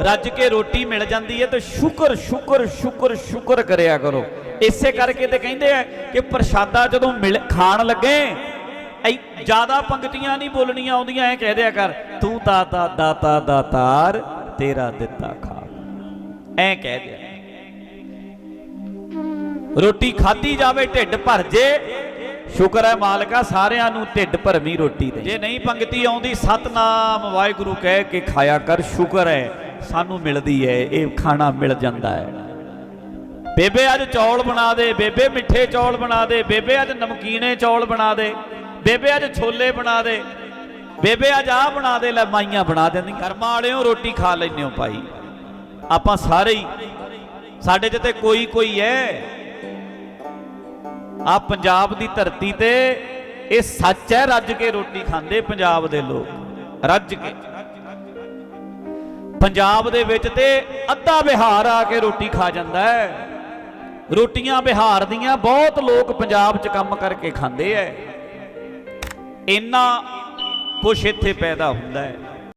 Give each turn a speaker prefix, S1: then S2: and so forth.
S1: ਰੱਜ ਕੇ ਰੋਟੀ ਮਿਲ ਜਾਂਦੀ ਹੈ ਤੇ ਸ਼ੁਕਰ ਸ਼ੁਕਰ ਸ਼ੁਕਰ ਸ਼ੁਕਰ ਕਰਿਆ ਕਰੋ। ਇਸੇ ਕਰਕੇ ਤੇ ਕਹਿੰਦੇ ਆ ਕਿ ਪ੍ਰਸ਼ਾਦਾ ਜਦੋਂ ਮਿਲ, ਖਾਣ ਲੱਗੇ ਜ਼ਿਆਦਾ ਪੰਕਤੀਆਂ ਨਹੀਂ ਬੋਲਣੀਆਂ ਆਉਂਦੀਆਂ, ਐ ਕਹਿ ਦਿਆ ਕਰ, ਤੂੰ ਦਾਤਾ ਦਾਤਾ ਦਾਤਾਰ ਤੇਰਾ ਦਿੱਤਾ ਖਾ। ਐ ਕਹਿ ਦਿਆ। ਰੋਟੀ ਖਾਧੀ ਜਾਵੇ, ਢਿੱਡ ਭਰ ਜੇ, ਸ਼ੁਕਰ ਹੈ ਮਾਲਕਾ, ਸਾਰਿਆਂ ਨੂੰ ਢਿੱਡ ਭਰਮੀ ਰੋਟੀ ਦੇ। ਜੇ ਨਹੀਂ ਪੰਗਤੀ ਆਉਂਦੀ, ਸਤਨਾਮ ਵਾਹਿਗੁਰੂ ਕਹਿ ਕੇ ਖਾਇਆ ਕਰ, ਸ਼ੁਕਰ ਹੈ। ਸਾਨੂੰ ਮਿਲਦੀ ਹੈ ਇਹ ਖਾਣਾ ਮਿਲ ਜਾਂਦਾ ਹੈ ਬੇਬੇ ਅੱਜ ਚੌਲ ਬਣਾ ਦੇ, ਬੇਬੇ ਮਿੱਠੇ ਚੌਲ ਬਣਾ ਦੇ, ਬੇਬੇ ਅੱਜ ਨਮਕੀਨੇ ਚੌਲ ਬਣਾ ਦੇ, ਬੇਬੇ ਅੱਜ ਛੋਲੇ ਬਣਾ ਦੇ, ਬੇਬੇ ਅੱਜ ਆਹ ਬਣਾ ਦੇ, ਲੈ ਮਾਈਆਂ ਬਣਾ ਦਿੰਦੀ। ਕਰਮਾਂ ਵਾਲਿਓ ਰੋਟੀ ਖਾ ਲੈਂਦੇ ਹੋ ਭਾਈ। ਆਪਾਂ ਸਾਰੇ ਹੀ, ਸਾਡੇ 'ਚ ਤੇ ਕੋਈ ਕੋਈ ਹੈ ਆ ਪੰਜਾਬ ਦੀ ਧਰਤੀ ਤੇ ਇਹ ਸੱਚ ਹੈ ਰੱਜ ਕੇ ਰੋਟੀ ਖਾਂਦੇ ਪੰਜਾਬ ਦੇ ਲੋਕ। ਰੱਜ ਕੇ। ਪੰਜਾਬ ਦੇ ਵਿੱਚ ਤੇ ਅੱਧਾ ਬਿਹਾਰ ਆ ਕੇ ਰੋਟੀ ਖਾ ਜਾਂਦਾ ਹੈ। ਰੋਟੀਆਂ ਬਿਹਾਰ ਦੀਆਂ ਬਹੁਤ ਲੋਕ ਪੰਜਾਬ 'ਚ ਕੰਮ ਕਰਕੇ ਖਾਂਦੇ ਐ। ਇੰਨਾ ਕੁਛ ਇੱਥੇ ਪੈਦਾ ਹੁੰਦਾ ਹੈ।